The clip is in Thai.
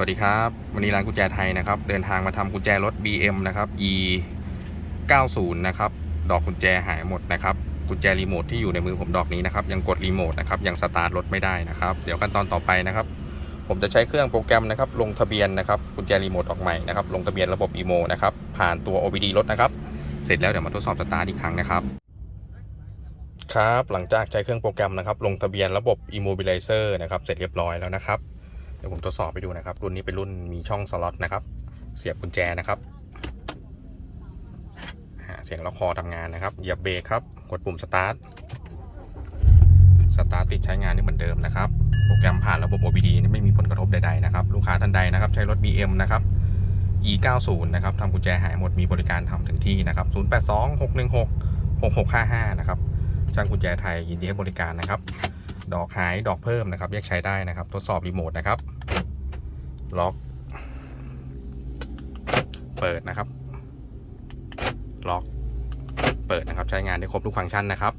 วัสดีครับ วันนี้ร้านกุญแจไทยนะครับ เดินทางมาทำกุญแจรถ BM นะครับ E 90นะครับ ดอกกุญแจหายหมดนะครับ กุญแจรีโมทที่อยู่ในมือผมดอกนี้นะครับ ยังกดรีโมทนะครับ ยังสตาร์ทรถไม่ได้นะครับ เดี๋ยวขั้นตอนต่อไปนะครับ ผมจะใช้เครื่องโปรแกรมนะครับ ลงทะเบียนนะครับ กุญแจรีโมทออกใหม่นะครับ ลงทะเบียนระบบ EMO นะครับ ผ่านตัว OBD รถนะครับ เสร็จแล้วเดี๋ยวมาทดสอบสตาร์ทอีกครั้งนะครับครับ หลังจากใช้เครื่องโปรแกรมนะครับ ลงทะเบียนระบบ Immobilizer นะครับ เสร็จเรียบร้อยแล้วนะครับ เดี๋ยวผมทดสอบไปดูนะครับ รุ่นนี้เป็นรุ่นมีช่องสล็อตนะครับ เสียบกุญแจนะครับเสียงล็อกคอทำงานนะครับ เหยียบเบรกครับ กดปุ่มสตาร์ท สตาร์ทติดใช้งานนี่เหมือนเดิมนะครับ โปรแกรมผ่านระบบ OBD นี่ไม่มีผลกระทบใดๆนะครับ ลูกค้าท่านใดนะครับ ใช้รถ BM นะครับ E90 นะครับทำกุญแจหายหมด มีบริการทำถึงที่นะครับ 082 616 6655 นะครับช่างกุญแจไทยยินดีให้บริการนะครับ ดอกหายดอกเพิ่มนะครับเรียกใช้ได้นะครับ ทดสอบรีโมทนะครับ ล็อก เปิดนะครับ ล็อก เปิดนะครับ ใช้งานได้ครบทุกฟังก์ชันนะครับ